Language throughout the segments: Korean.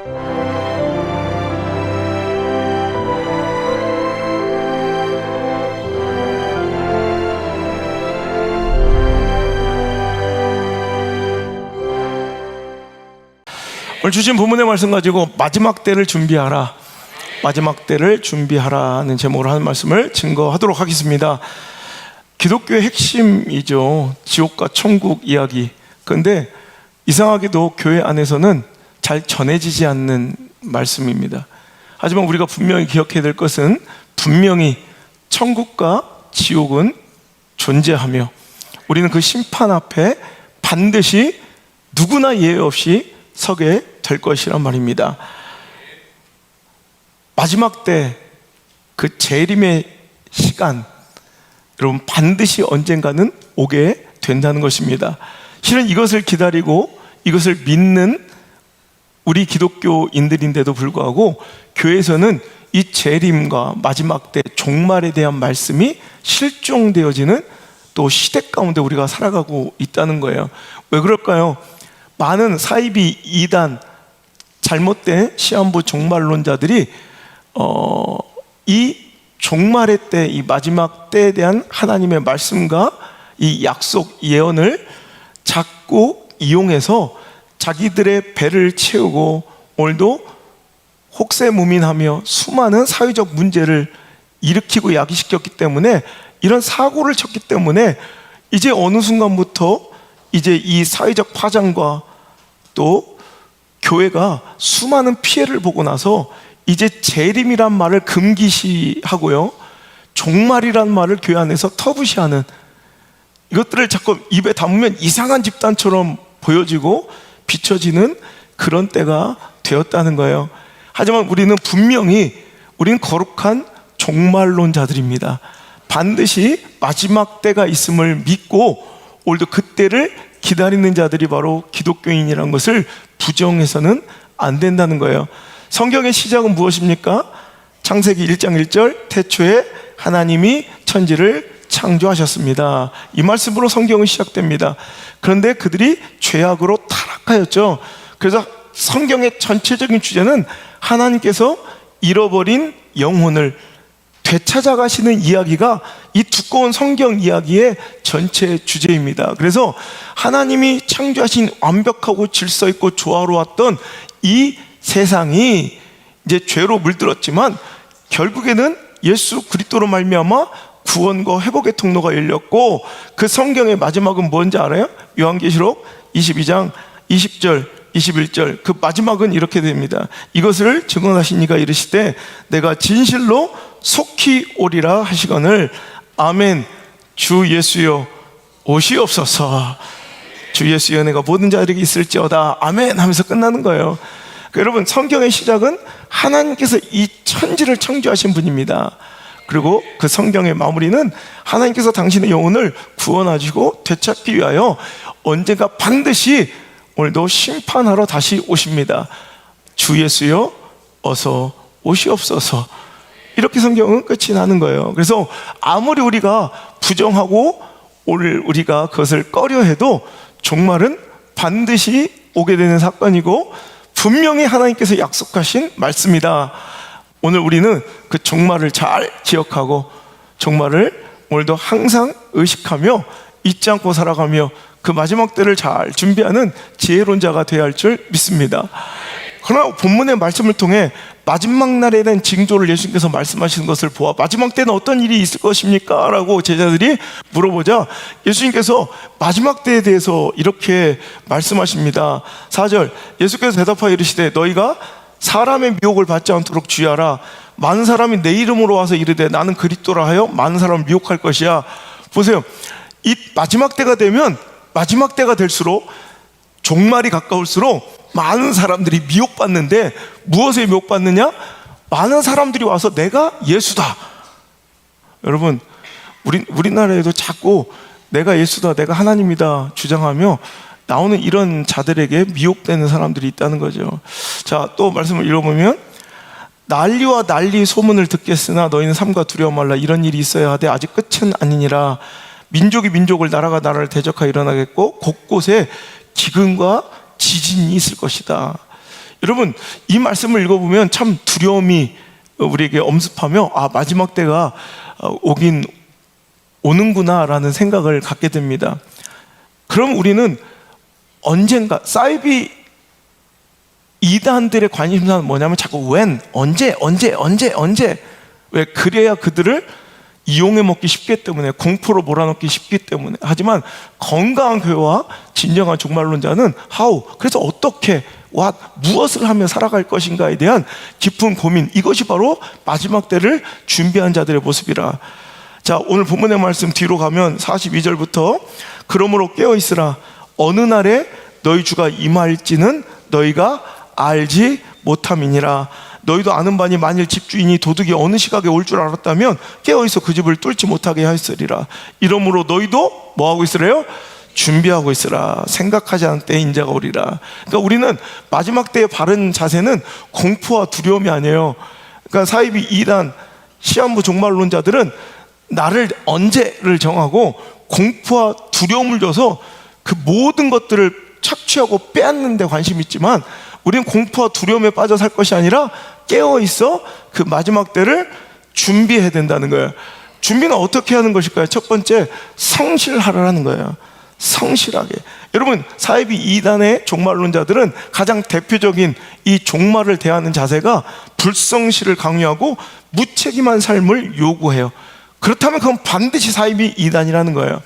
오늘 주신 본문의 말씀 가지고 마지막 때를 준비하라. 마지막 때를 준비하라는 제목으로 하는 말씀을 증거하도록 하겠습니다. 기독교의 핵심이죠. 지옥과 천국 이야기. 그런데 이상하게도 교회 안에서는 잘 전해지지 않는 말씀입니다. 하지만 우리가 분명히 기억해야 될 것은 분명히 천국과 지옥은 존재하며 우리는 그 심판 앞에 반드시 누구나 예외 없이 서게 될 것이란 말입니다. 마지막 때 그 재림의 시간, 여러분 반드시 언젠가는 오게 된다는 것입니다. 실은 이것을 기다리고 이것을 믿는 우리 기독교인들인데도 불구하고 교회에서는 이 재림과 마지막 때 종말에 대한 말씀이 실종되어지는 또 시대 가운데 우리가 살아가고 있다는 거예요. 왜 그럴까요? 많은 사이비 이단 잘못된 시한부 종말론자들이 어, 이 종말의 때, 이 마지막 때에 대한 하나님의 말씀과 이 약속 예언을 자꾸 이용해서 자기들의 배를 채우고 오늘도 혹세무민하며 수많은 사회적 문제를 일으키고 야기시켰기 때문에 이런 사고를 쳤기 때문에 이제 어느 순간부터 이제 이 사회적 파장과 또 교회가 수많은 피해를 보고 나서 이제 재림이란 말을 금기시하고요. 종말이란 말을 교회 안에서 터부시하는 이것들을 자꾸 입에 담으면 이상한 집단처럼 보여지고 비춰지는 그런 때가 되었다는 거예요. 하지만 우리는 분명히 우리는 거룩한 종말론자들입니다. 반드시 마지막 때가 있음을 믿고 오늘도 그때를 기다리는 자들이 바로 기독교인이라는 것을 부정해서는 안 된다는 거예요. 성경의 시작은 무엇입니까? 창세기 1장 1절 태초에 하나님이 천지를 창조하셨습니다. 이 말씀으로 성경은 시작됩니다. 그런데 그들이 죄악으로 타락하였죠. 그래서 성경의 전체적인 주제는 하나님께서 잃어버린 영혼을 되찾아가시는 이야기가 이 두꺼운 성경 이야기의 전체 주제입니다. 그래서 하나님이 창조하신 완벽하고 질서 있고 조화로웠던 이 세상이 이제 죄로 물들었지만 결국에는 예수 그리스도로 말미암아 구원과 회복의 통로가 열렸고 그 성경의 마지막은 뭔지 알아요? 요한계시록 22장 20절 21절 그 마지막은 이렇게 됩니다. 이것을 증언하신 이가 이르시되 내가 진실로 속히 오리라 하시거늘 아멘 주 예수여 오시옵소서 주 예수여 내가 모든 자들에게 있을지어다 아멘 하면서 끝나는 거예요. 그러니까 여러분 성경의 시작은 하나님께서 이 천지를 창조하신 분입니다. 그리고 그 성경의 마무리는 하나님께서 당신의 영혼을 구원하시고 되찾기 위하여 언젠가 반드시 오늘도 심판하러 다시 오십니다. 주 예수여 어서 오시옵소서. 이렇게 성경은 끝이 나는 거예요. 그래서 아무리 우리가 부정하고 오늘 우리가 그것을 꺼려 해도 종말은 반드시 오게 되는 사건이고 분명히 하나님께서 약속하신 말씀이다. 오늘 우리는 그 종말을 잘 기억하고 종말을 오늘도 항상 의식하며 잊지 않고 살아가며 그 마지막 때를 잘 준비하는 지혜론자가 되어야 할 줄 믿습니다. 그러나 본문의 말씀을 통해 마지막 날에 대한 징조를 예수님께서 말씀하시는 것을 보아 마지막 때는 어떤 일이 있을 것입니까? 라고 제자들이 물어보자 예수님께서 마지막 때에 대해서 이렇게 말씀하십니다. 4절 예수께서 대답하여 이르시되 너희가 사람의 미혹을 받지 않도록 주의하라 많은 사람이 내 이름으로 와서 이르되 나는 그리스도라 하여 많은 사람을 미혹할 것이야 보세요 이 마지막 때가 되면 마지막 때가 될수록 종말이 가까울수록 많은 사람들이 미혹받는데 무엇에 미혹받느냐? 많은 사람들이 와서 내가 예수다. 여러분, 우리, 우리나라에도 자꾸 내가 예수다, 내가 하나님이다 주장하며 나오는 이런 자들에게 미혹되는 사람들이 있다는 거죠. 자, 또 말씀을 읽어보면 난리와 난리 소문을 듣겠으나 너희는 삼가 두려워 말라 이런 일이 있어야 하되 아직 끝은 아니니라 민족이 민족을 나라가 나라를 대적하여 일어나겠고 곳곳에 기근과 지진이 있을 것이다. 여러분 이 말씀을 읽어보면 참 두려움이 우리에게 엄습하며 아 마지막 때가 어, 오긴 오는구나라는 생각을 갖게 됩니다. 그럼 우리는 언젠가 사이비 이단들의 관심사는 뭐냐면 자꾸 웬 언제 언제 언제 언제. 왜 그래야 그들을 이용해 먹기 쉽기 때문에 공포로 몰아넣기 쉽기 때문에. 하지만 건강한 교회와 진정한 종말론자는 하우 그래서 어떻게 와 무엇을 하며 살아갈 것인가에 대한 깊은 고민. 이것이 바로 마지막 때를 준비한 자들의 모습이라. 자 오늘 본문의 말씀 뒤로 가면 42절부터 그러므로 깨어 있으라 어느 날에 너희 주가 임할지는 너희가 알지 못함이니라. 너희도 아는 바니 만일 집주인이 도둑이 어느 시각에 올 줄 알았다면 깨어 있어 그 집을 뚫지 못하게 하였으리라. 이러므로 너희도 뭐 하고 있으래요? 준비하고 있으라. 생각하지 않은 때에 인자가 오리라. 그러니까 우리는 마지막 때의 바른 자세는 공포와 두려움이 아니에요. 그러니까 사이비 이단 시한부 종말론자들은 나를 언제를 정하고 공포와 두려움을 줘서 그 모든 것들을 착취하고 빼앗는 데 관심이 있지만 우리는 공포와 두려움에 빠져 살 것이 아니라 깨어 있어 그 마지막 때를 준비해야 된다는 거예요. 준비는 어떻게 하는 것일까요? 첫 번째 성실하라는 거예요. 성실하게. 여러분 사이비 이단의 종말론자들은 가장 대표적인 이 종말을 대하는 자세가 불성실을 강요하고 무책임한 삶을 요구해요. 그렇다면 그건 반드시 사이비 이단이라는 거예요.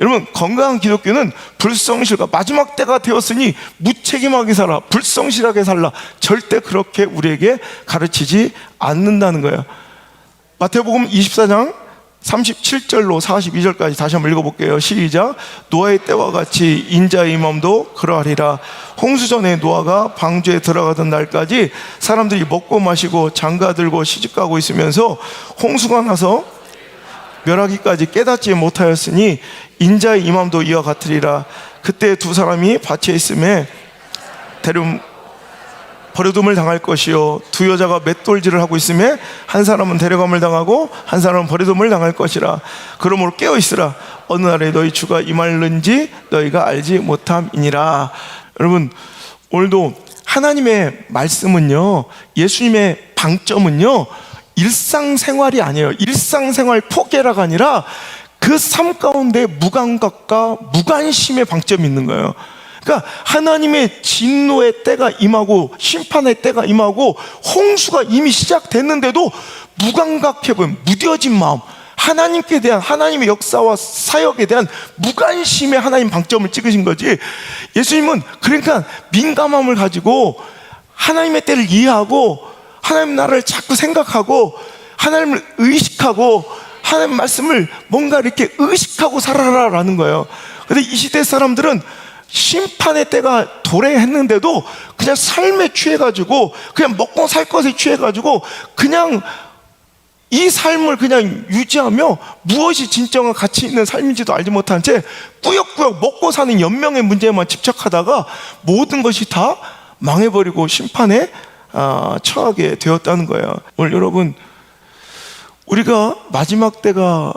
여러분 건강한 기독교는 불성실과 마지막 때가 되었으니 무책임하게 살아 불성실하게 살라. 절대 그렇게 우리에게 가르치지 않는다는 거예요. 마태복음 24장 37절로 42절까지 다시 한번 읽어볼게요. 시작. 노아의 때와 같이 인자의 임함도 그러하리라. 홍수 전에 노아가 방주에 들어가던 날까지 사람들이 먹고 마시고 장가 들고 시집가고 있으면서 홍수가 나서 멸하기까지 깨닫지 못하였으니 인자의 임함도 이와 같으리라. 그때 두 사람이 밭에 있음에 대름 버려둠을 당할 것이요. 두 여자가 맷돌질을 하고 있음에 한 사람은 데려감을 당하고 한 사람은 버려둠을 당할 것이라. 그러므로 깨어 있으라. 어느 날에 너희 주가 임할는지 너희가 알지 못함이니라. 여러분 오늘도 하나님의 말씀은요 예수님의 방점은요 일상생활이 아니에요. 일상생활 포개라가 아니라 그 삶 가운데 무감각과 무관심의 방점이 있는 거예요. 그러니까 하나님의 진노의 때가 임하고 심판의 때가 임하고 홍수가 이미 시작됐는데도 무감각해 보인 무뎌진 마음 하나님께 대한 하나님의 역사와 사역에 대한 무관심의 하나님 방점을 찍으신 거지 예수님은 그러니까 민감함을 가지고 하나님의 때를 이해하고 하나님 나라를 자꾸 생각하고 하나님을 의식하고 하나님 말씀을 뭔가 이렇게 의식하고 살아라라는 거예요. 근데 이 시대 사람들은 심판의 때가 도래했는데도 그냥 삶에 취해가지고 그냥 먹고 살 것에 취해가지고 그냥 이 삶을 그냥 유지하며 무엇이 진정한 가치 있는 삶인지도 알지 못한 채 꾸역꾸역 먹고 사는 연명의 문제에만 집착하다가 모든 것이 다 망해버리고 심판에 아, 처하게 되었다는 거예요. 오늘 여러분 우리가 마지막 때가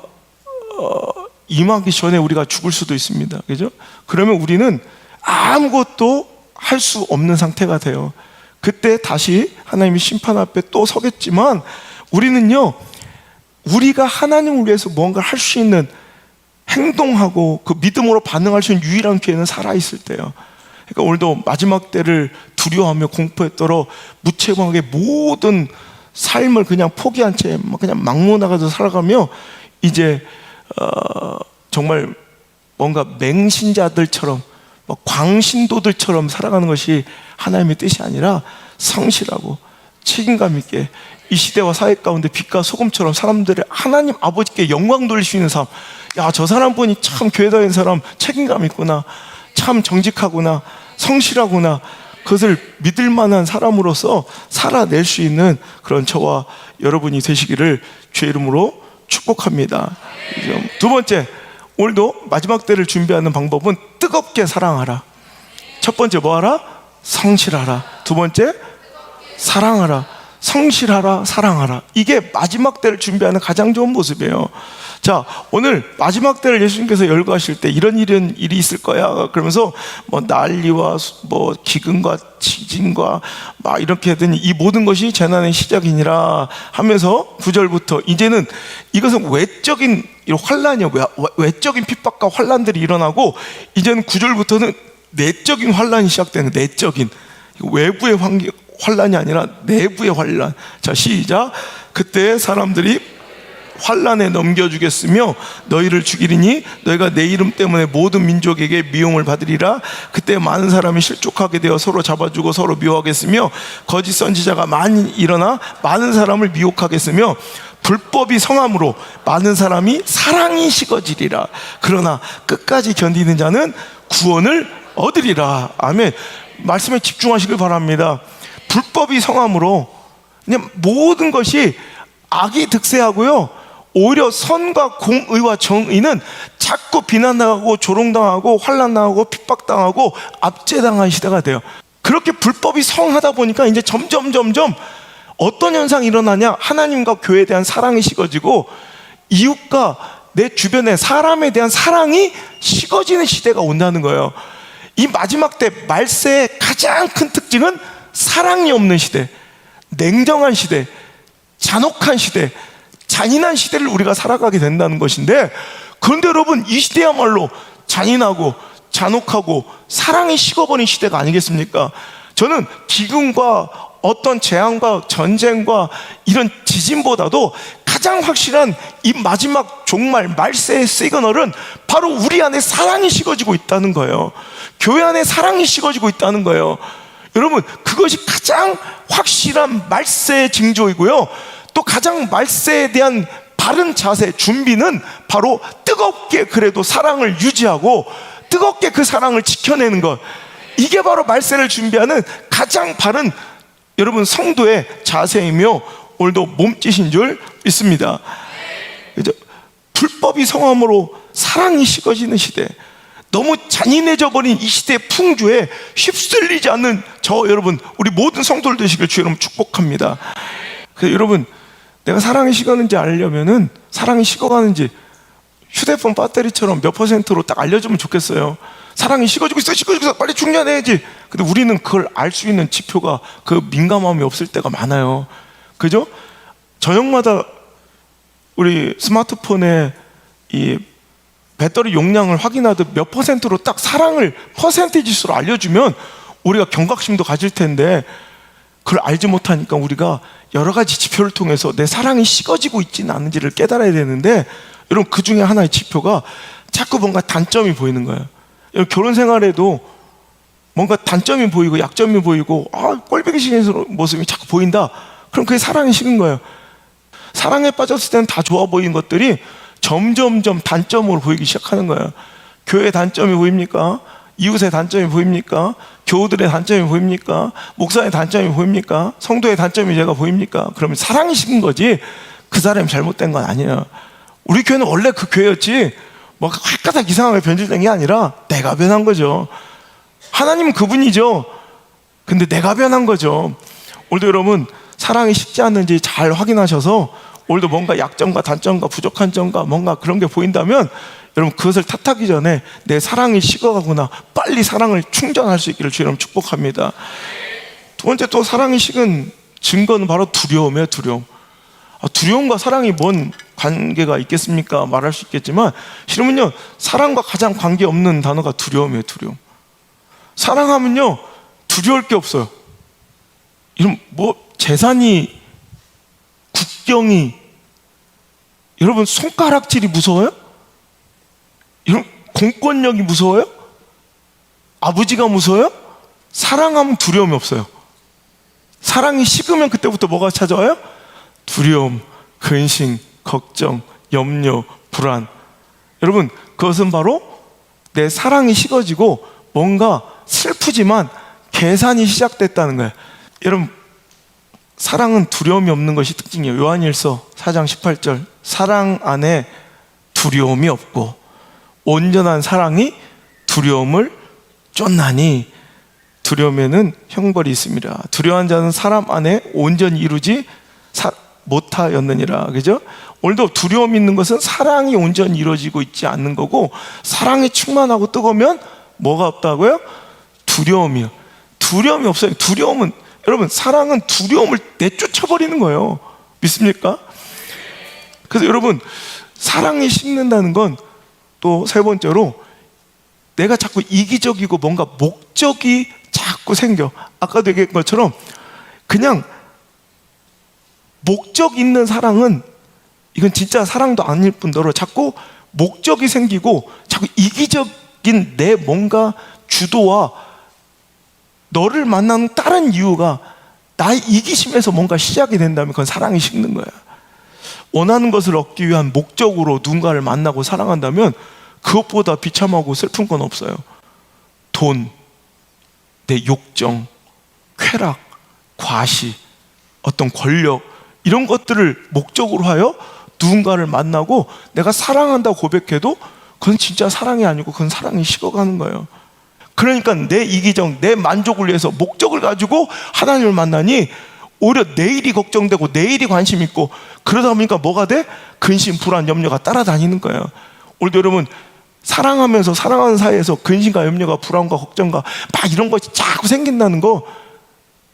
어, 임하기 전에 우리가 죽을 수도 있습니다. 그죠? 그러면 우리는 아무것도 할 수 없는 상태가 돼요. 그때 다시 하나님의 심판 앞에 또 서겠지만 우리는요, 우리가 하나님을 위해서 뭔가 할 수 있는 행동하고 그 믿음으로 반응할 수 있는 유일한 기회는 살아있을 때요. 그러니까 오늘도 마지막 때를 두려워하며 떨어 무책임하게 모든 삶을 그냥 포기한 채 그냥 막무 나가서 살아가며 이제 어, 정말 뭔가 맹신자들처럼 뭐 광신도들처럼 살아가는 것이 하나님의 뜻이 아니라 성실하고 책임감 있게 이 시대와 사회 가운데 빛과 소금처럼 사람들의 하나님 아버지께 영광 돌릴 수 있는 삶. 야, 저 사람 보니 참 교회 다니는 사람 책임감 있구나. 참 정직하구나. 성실하구나. 그것을 믿을 만한 사람으로서 살아낼 수 있는 그런 저와 여러분이 되시기를 주의 이름으로 축복합니다. 두 번째, 오늘도 마지막 때를 준비하는 방법은 뜨겁게 사랑하라. 첫 번째 뭐 하라? 성실하라. 두 번째 사랑하라. 성실하라, 사랑하라. 이게 마지막 때를 준비하는 가장 좋은 모습이에요. 자, 오늘 마지막 때를 예수님께서 열거하실 때 이런 이런 일이 있을 거야. 그러면서 뭐 난리와 수- 뭐 기근과 지진과 막 이렇게 되니 이 모든 것이 재난의 시작이니라 하면서 구절부터 이제는 이것은 외적인 이 환란이요. 외- 외적인 핍박과 환란들이 일어나고 이제는 구절부터는 내적인 환란이 시작되는. 내적인 외부의 환기, 환란이 아니라 내부의 환란. 자, 시작. 그때 사람들이 환란에 넘겨주겠으며 너희를 죽이리니 너희가 내 이름 때문에 모든 민족에게 미움을 받으리라. 그때 많은 사람이 실족하게 되어 서로 잡아주고 서로 미워하겠으며 거짓 선지자가 많이 일어나 많은 사람을 미혹하겠으며 불법이 성함으로 많은 사람이 사랑이 식어지리라. 그러나 끝까지 견디는 자는 구원을 얻으리라. 아멘. 말씀에 집중하시길 바랍니다. 불법이 성함으로 그냥 모든 것이 악이 득세하고요. 오히려 선과 공의와 정의는 자꾸 비난당하고 조롱당하고 환란당하고 핍박당하고 압제당한 시대가 돼요. 그렇게 불법이 성하다 보니까 이제 점점 점점 어떤 현상이 일어나냐? 하나님과 교회에 대한 사랑이 식어지고 이웃과 내 주변의 사람에 대한 사랑이 식어지는 시대가 온다는 거예요. 이 마지막 때 말세의 가장 큰 특징은 사랑이 없는 시대, 냉정한 시대, 잔혹한 시대, 잔인한 시대를 우리가 살아가게 된다는 것인데 그런데 여러분 이 시대야말로 잔인하고 잔혹하고 사랑이 식어버린 시대가 아니겠습니까? 저는 기근과 어떤 재앙과 전쟁과 이런 지진보다도 가장 확실한 이 마지막 종말 말세의 시그널은 바로 우리 안에 사랑이 식어지고 있다는 거예요. 교회 안에 사랑이 식어지고 있다는 거예요. 여러분 그것이 가장 확실한 말세의 징조이고요. 또 가장 말세에 대한 바른 자세, 준비는 바로 뜨겁게 그래도 사랑을 유지하고 뜨겁게 그 사랑을 지켜내는 것. 이게 바로 말세를 준비하는 가장 바른 여러분 성도의 자세이며 오늘도 몸짓인 줄 믿습니다. 그죠? 불법이 성함으로 사랑이 식어지는 시대. 너무 잔인해져 버린 이 시대의 풍조에 휩쓸리지 않는 저 여러분, 우리 모든 성도들 되시길 주 여러분 축복합니다. 그래서 여러분, 내가 사랑이 식었는지 알려면은 사랑이 식어가는지 휴대폰 배터리처럼 몇 퍼센트로 딱 알려주면 좋겠어요. 사랑이 식어지고 있어, 식어지고 있어, 빨리 충전해야지. 근데 우리는 그걸 알 수 있는 지표가 그 민감함이 없을 때가 많아요. 그죠? 저녁마다 우리 스마트폰에 이 배터리 용량을 확인하듯 몇 퍼센트로 딱 사랑을 퍼센티지수로 알려주면 우리가 경각심도 가질 텐데 그걸 알지 못하니까 우리가 여러 가지 지표를 통해서 내 사랑이 식어지고 있지는 않은지를 깨달아야 되는데 여러분 그 중에 하나의 지표가 자꾸 뭔가 단점이 보이는 거예요. 결혼 생활에도 뭔가 단점이 보이고 약점이 보이고 아 꼴보기 싫은 모습이 자꾸 보인다. 그럼 그게 사랑이 식은 거예요. 사랑에 빠졌을 때는 다 좋아 보이는 것들이 점점점 단점으로 보이기 시작하는 거예요. 교회 단점이 보입니까? 이웃의 단점이 보입니까? 교우들의 단점이 보입니까? 목사의 단점이 보입니까? 성도의 단점이 제가 보입니까? 그러면 사랑이 식은 거지 그 사람이 잘못된 건 아니에요. 우리 교회는 원래 그 교회였지 뭐 헷가닥 이상하게 변질된 게 아니라 내가 변한 거죠. 하나님은 그분이죠. 근데 내가 변한 거죠. 오늘도 여러분 사랑이 식지 않는지 잘 확인하셔서 오늘도 뭔가 약점과 단점과 부족한 점과 뭔가 그런 게 보인다면 여러분 그것을 탓하기 전에 내 사랑이 식어가구나 빨리 사랑을 충전할 수 있기를 주 여러분 축복합니다. 두 번째 또 사랑이 식은 증거는 바로 두려움이에요 두려움. 아, 두려움과 사랑이 뭔 관계가 있겠습니까? 말할 수 있겠지만 실은요 사랑과 가장 관계 없는 단어가 두려움이에요 두려움. 사랑하면요 두려울 게 없어요. 이런 뭐 재산이 국경이 여러분 손가락질이 무서워요? 공권력이 무서워요? 아버지가 무서워요? 사랑하면 두려움이 없어요. 사랑이 식으면 그때부터 뭐가 찾아와요? 두려움, 근심, 걱정, 염려, 불안. 여러분, 그것은 바로 내 사랑이 식어지고 뭔가 슬프지만 계산이 시작됐다는 거예요. 여러분, 사랑은 두려움이 없는 것이 특징이에요. 요한일서 4장 18절. 사랑 안에 두려움이 없고 온전한 사랑이 두려움을 쫓나니 두려움에는 형벌이 있습니다. 두려워한 자는 사람 안에 온전히 이루지 사- 못하였느니라. 그죠? 오늘도 두려움 있는 것은 사랑이 온전히 이루어지고 있지 않는 거고 사랑이 충만하고 뜨거우면 뭐가 없다고요? 두려움이요. 두려움이 없어요. 두려움은 여러분 사랑은 두려움을 내쫓아버리는 거예요. 믿습니까? 그래서 여러분 사랑이 식는다는 건 또 세 번째로 내가 자꾸 이기적이고 뭔가 목적이 자꾸 생겨. 아까도 얘기한 것처럼 그냥 목적 있는 사랑은 이건 진짜 사랑도 아닐 뿐더러 자꾸 목적이 생기고 자꾸 이기적인 내 뭔가 주도와 너를 만나는 다른 이유가 나의 이기심에서 뭔가 시작이 된다면 그건 사랑이 식는 거야. 원하는 것을 얻기 위한 목적으로 누군가를 만나고 사랑한다면 그것보다 비참하고 슬픈 건 없어요. 돈, 내 욕정, 쾌락, 과시, 어떤 권력 이런 것들을 목적으로 하여 누군가를 만나고 내가 사랑한다고 고백해도 그건 진짜 사랑이 아니고 그건 사랑이 식어가는 거예요. 그러니까 내 이기적, 내 만족을 위해서 목적을 가지고 하나님을 만나니 오히려 내일이 걱정되고 내일이 관심 있고 그러다 보니까 뭐가 돼? 근심, 불안, 염려가 따라다니는 거예요. 오늘도 여러분 사랑하면서 사랑하는 사이에서 근심과 염려가 불안과 걱정과 막 이런 것이 자꾸 생긴다는 거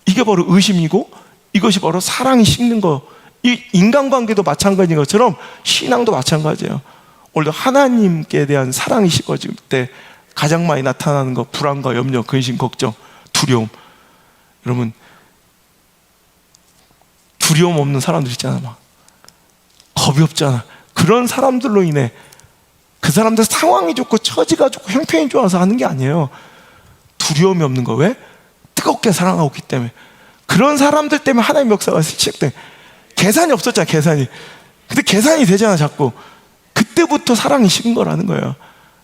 이게 바로 의심이고 이것이 바로 사랑이 식는 거. 이 인간관계도 마찬가지인 것처럼 신앙도 마찬가지예요. 오늘도 하나님께 대한 사랑이 식어질 때 가장 많이 나타나는 거 불안과 염려, 근심, 걱정, 두려움. 여러분 두려움 없는 사람들 있잖아 막 겁이 없잖아. 그런 사람들로 인해 그 사람들 상황이 좋고 처지가 좋고 형편이 좋아서 하는 게 아니에요. 두려움이 없는 거 왜? 뜨겁게 사랑하고 있기 때문에 그런 사람들 때문에 하나님 역사가 시작돼. 계산이 없었잖아 계산이. 근데 계산이 되잖아 자꾸. 그때부터 사랑이 식은 거라는 거예요.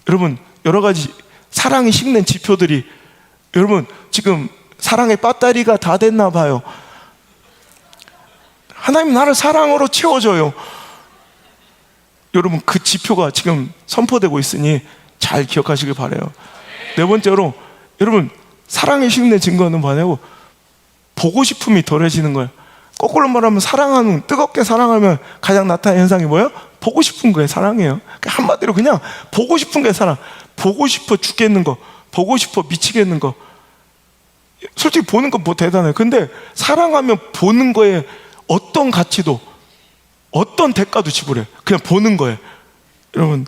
여러분 여러 가지 사랑이 식는 지표들이 여러분 지금 사랑의 배터리가 다 됐나 봐요. 하나님 나를 사랑으로 채워줘요. 여러분 그 지표가 지금 선포되고 있으니 잘 기억하시길 바래요. 네 번째로 여러분 사랑의 식는 증거는 뭐냐고 보고 싶음이 덜해지는 거예요. 거꾸로 말하면 사랑하는 뜨겁게 사랑하면 가장 나타나는 현상이 뭐예요? 보고 싶은 거예요. 사랑이에요. 그러니까 한마디로 그냥 보고 싶은 게 사랑. 보고 싶어 죽겠는 거, 보고 싶어 미치겠는 거. 솔직히 보는 건 뭐 대단해. 근데 사랑하면 보는 거에 어떤 가치도 어떤 대가도 지불해. 그냥 보는 거예요. 여러분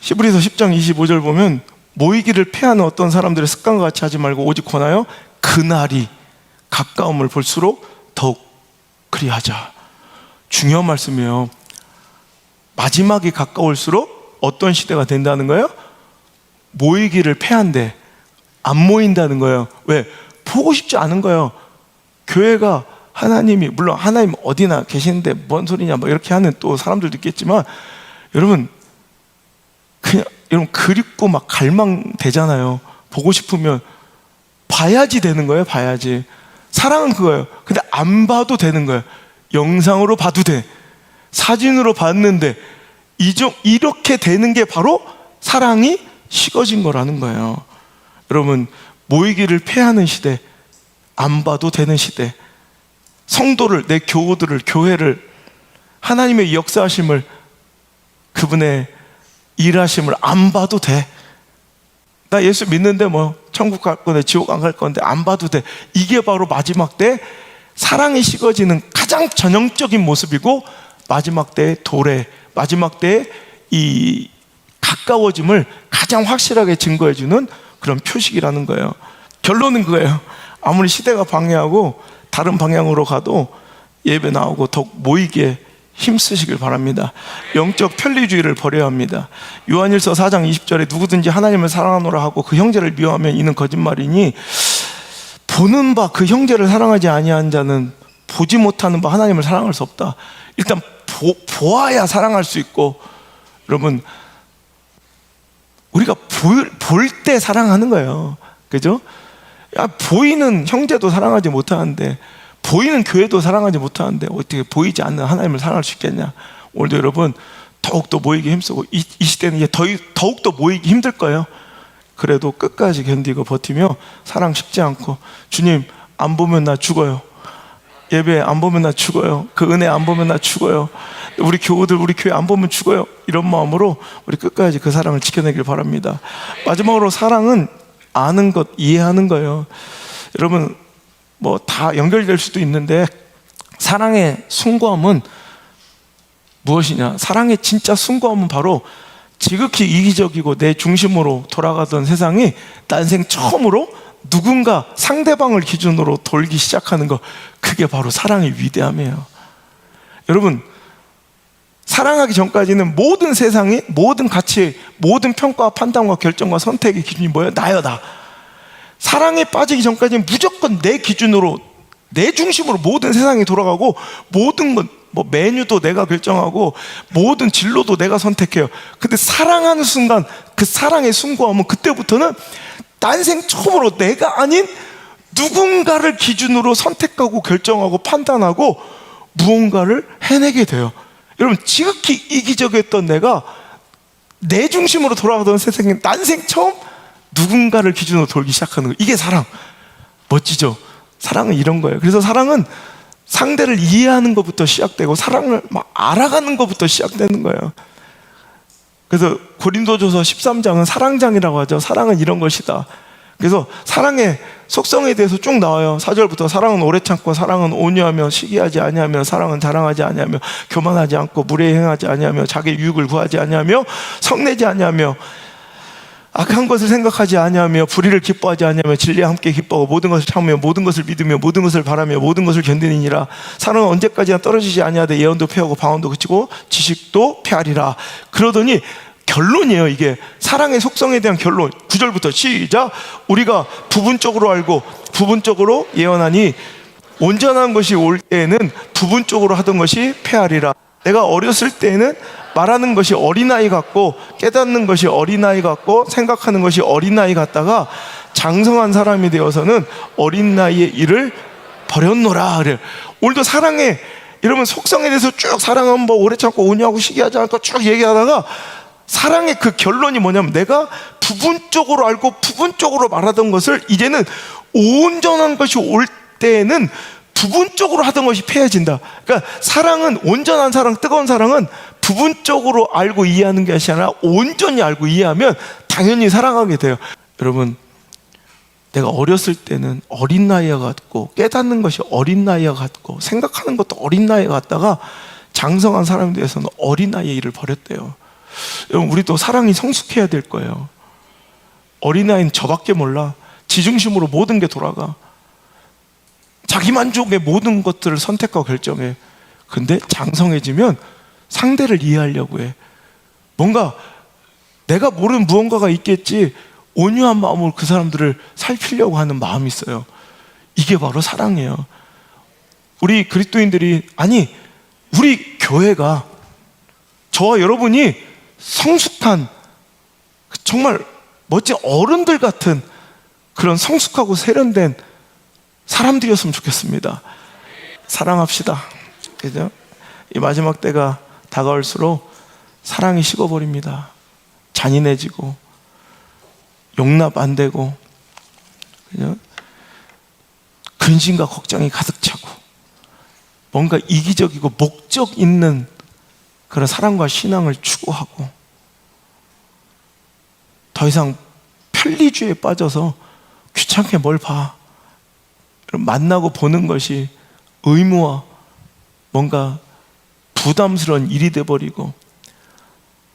히브리서 10장 25절 보면 모이기를 패하는 어떤 사람들의 습관과 같이 하지 말고 오직 권하여 그날이 가까움을 볼수록 더욱 그리하자. 중요한 말씀이에요. 마지막이 가까울수록 어떤 시대가 된다는 거예요? 모이기를 패한대. 안 모인다는 거예요. 왜? 보고 싶지 않은 거예요. 교회가 하나님이 물론 하나님 어디나 계시는데 뭔 소리냐 뭐 이렇게 하는 또 사람들도 있겠지만 여러분 그냥 여러분 그립고 막 갈망 되잖아요. 보고 싶으면 봐야지 되는 거예요. 봐야지. 사랑은 그거예요. 근데 안 봐도 되는 거예요. 영상으로 봐도 돼. 사진으로 봤는데 이종 이렇게 되는 게 바로 사랑이 식어진 거라는 거예요. 여러분 모이기를 패하는 시대, 안 봐도 되는 시대. 성도를 내 교우들을 교회를 하나님의 역사하심을 그분의 일하심을 안 봐도 돼. 나 예수 믿는데 뭐 천국 갈 건데 지옥 안 갈 건데 안 봐도 돼. 이게 바로 마지막 때 사랑이 식어지는 가장 전형적인 모습이고 마지막 때의 도래, 마지막 때의 이 가까워짐을 가장 확실하게 증거해 주는 그런 표식이라는 거예요. 결론은 그거예요. 아무리 시대가 방해하고 다른 방향으로 가도 예배 나오고 더욱 모이게 힘쓰시길 바랍니다. 영적 편리주의를 버려야 합니다. 요한일서 4장 20절에 누구든지 하나님을 사랑하노라 하고 그 형제를 미워하면 이는 거짓말이니 보는 바 그 형제를 사랑하지 아니한 자는 보지 못하는 바 하나님을 사랑할 수 없다. 일단 보, 보아야 사랑할 수 있고 여러분 우리가 볼 때 사랑하는 거예요. 그죠? 야, 보이는 형제도 사랑하지 못하는데, 보이는 교회도 사랑하지 못하는데, 어떻게 보이지 않는 하나님을 사랑할 수 있겠냐? 오늘도 여러분, 더욱더 모이기 힘쓰고, 이, 이 시대는 이제 더, 더욱더 모이기 힘들 거예요. 그래도 끝까지 견디고 버티며, 사랑 식지 않고, 주님, 안 보면 나 죽어요. 예배 안 보면 나 죽어요. 그 은혜 안 보면 나 죽어요. 우리 교우들 우리 교회 안 보면 죽어요. 이런 마음으로 우리 끝까지 그 사랑을 지켜내길 바랍니다. 마지막으로 사랑은 아는 것, 이해하는 거예요. 여러분 뭐 다 연결될 수도 있는데 사랑의 숭고함은 무엇이냐? 사랑의 진짜 숭고함은 바로 지극히 이기적이고 내 중심으로 돌아가던 세상이 난생 처음으로 누군가 상대방을 기준으로 돌기 시작하는 거 그게 바로 사랑의 위대함이에요. 여러분 사랑하기 전까지는 모든 세상이 모든 가치, 모든 평가, 판단과 결정과 선택의 기준이 뭐예요? 나요, 나. 사랑에 빠지기 전까지는 무조건 내 기준으로 내 중심으로 모든 세상이 돌아가고 모든 건 뭐 메뉴도 내가 결정하고 모든 진로도 내가 선택해요. 근데 사랑하는 순간 그 사랑의 숭고함은 그때부터는 난생 처음으로 내가 아닌 누군가를 기준으로 선택하고 결정하고 판단하고 무언가를 해내게 돼요. 여러분 지극히 이기적이었던 내가 내 중심으로 돌아가던 세상에 난생 처음 누군가를 기준으로 돌기 시작하는 거. 이게 사랑. 멋지죠? 사랑은 이런 거예요. 그래서 사랑은 상대를 이해하는 것부터 시작되고 사랑을 막 알아가는 것부터 시작되는 거예요. 그래서 고린도전서 13장은 사랑장이라고 하죠. 사랑은 이런 것이다 그래서 사랑의 속성에 대해서 쭉 나와요. 4절부터 사랑은 오래 참고 사랑은 온유하며 시기하지 아니하며 사랑은 자랑하지 아니하며 교만하지 않고 무례 행하지 아니하며 자기 유익을 구하지 아니하며 성내지 아니하며 악한 것을 생각하지 아니하며 불의를 기뻐하지 아니하며 진리와 함께 기뻐하고 모든 것을 참으며 모든 것을 믿으며 모든 것을 바라며 모든 것을 견디니라 사랑은 언제까지나 떨어지지 아니하되 예언도 폐하고 방언도 그치고 지식도 폐하리라 그러더니 결론이에요 이게. 사랑의 속성에 대한 결론. 9절부터 시작. 우리가 부분적으로 알고 부분적으로 예언하니 온전한 것이 올 때에는 부분적으로 하던 것이 폐하리라. 내가 어렸을 때에는 말하는 것이 어린아이 같고 깨닫는 것이 어린아이 같고 생각하는 것이 어린아이 같다가 장성한 사람이 되어서는 어린 나이의 일을 버렸노라. 그래요 오늘도 사랑의 이러면 속성에 대해서 쭉 사랑은 뭐 오래 참고 온유하고 시기하지 않고 쭉 얘기하다가 사랑의 그 결론이 뭐냐면 내가 부분적으로 알고 부분적으로 말하던 것을 이제는 온전한 것이 올 때에는 부분적으로 하던 것이 폐해진다. 그러니까 사랑은 온전한 사랑, 뜨거운 사랑은 부분적으로 알고 이해하는 것이 아니라 온전히 알고 이해하면 당연히 사랑하게 돼요. 여러분, 내가 어렸을 때는 어린 나이와 같고 깨닫는 것이 어린 나이와 같고 생각하는 것도 어린 나이와 같다가 장성한 사람에 대해서는 어린 나이의 일을 버렸대요. 여러분 우리도 사랑이 성숙해야 될 거예요. 어린아이는 저밖에 몰라. 지중심으로 모든 게 돌아가. 자기 만족의 모든 것들을 선택하고 결정해. 근데 장성해지면 상대를 이해하려고 해. 뭔가 내가 모르는 무언가가 있겠지. 온유한 마음으로 그 사람들을 살피려고 하는 마음이 있어요. 이게 바로 사랑이에요. 우리 그리스도인들이 아니 우리 교회가 저와 여러분이 성숙한 정말 멋진 어른들 같은 그런 성숙하고 세련된 사람들이었으면 좋겠습니다. 사랑합시다. 그죠? 이 마지막 때가 다가올수록 사랑이 식어버립니다. 잔인해지고 용납 안 되고 그죠? 근심과 걱정이 가득 차고 뭔가 이기적이고 목적 있는 그런 사랑과 신앙을 추구하고 더 이상 편리주의에 빠져서 귀찮게 뭘 봐. 만나고 보는 것이 의무와 뭔가 부담스러운 일이 돼버리고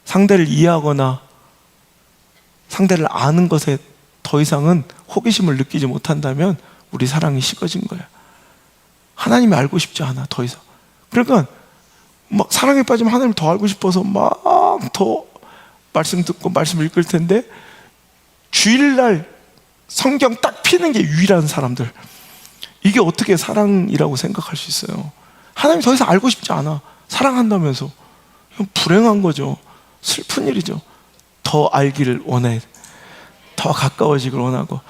상대를 이해하거나 상대를 아는 것에 더 이상은 호기심을 느끼지 못한다면 우리 사랑이 식어진 거야. 하나님이 알고 싶지 않아, 더 이상. 그러니까 막 사랑에 빠지면 하나님을 더 알고 싶어서 막 더 말씀 듣고 말씀 읽을 텐데 주일날 성경 딱 피는 게 유일한 사람들. 이게 어떻게 사랑이라고 생각할 수 있어요? 하나님 더 이상 알고 싶지 않아. 사랑한다면서. 불행한 거죠. 슬픈 일이죠. 더 알기를 원해. 더 가까워지기를 원하고.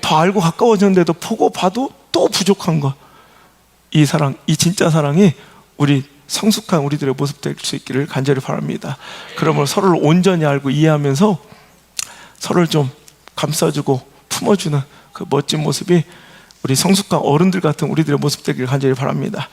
더 알고 가까워졌는데도 보고 봐도 또 부족한 것 이 사랑 이 진짜 사랑이 우리 성숙한 우리들의 모습 될 수 있기를 간절히 바랍니다. 그러므로 서로를 온전히 알고 이해하면서 서로를 좀 감싸주고 품어주는 그 멋진 모습이 우리 성숙한 어른들 같은 우리들의 모습 되길 간절히 바랍니다.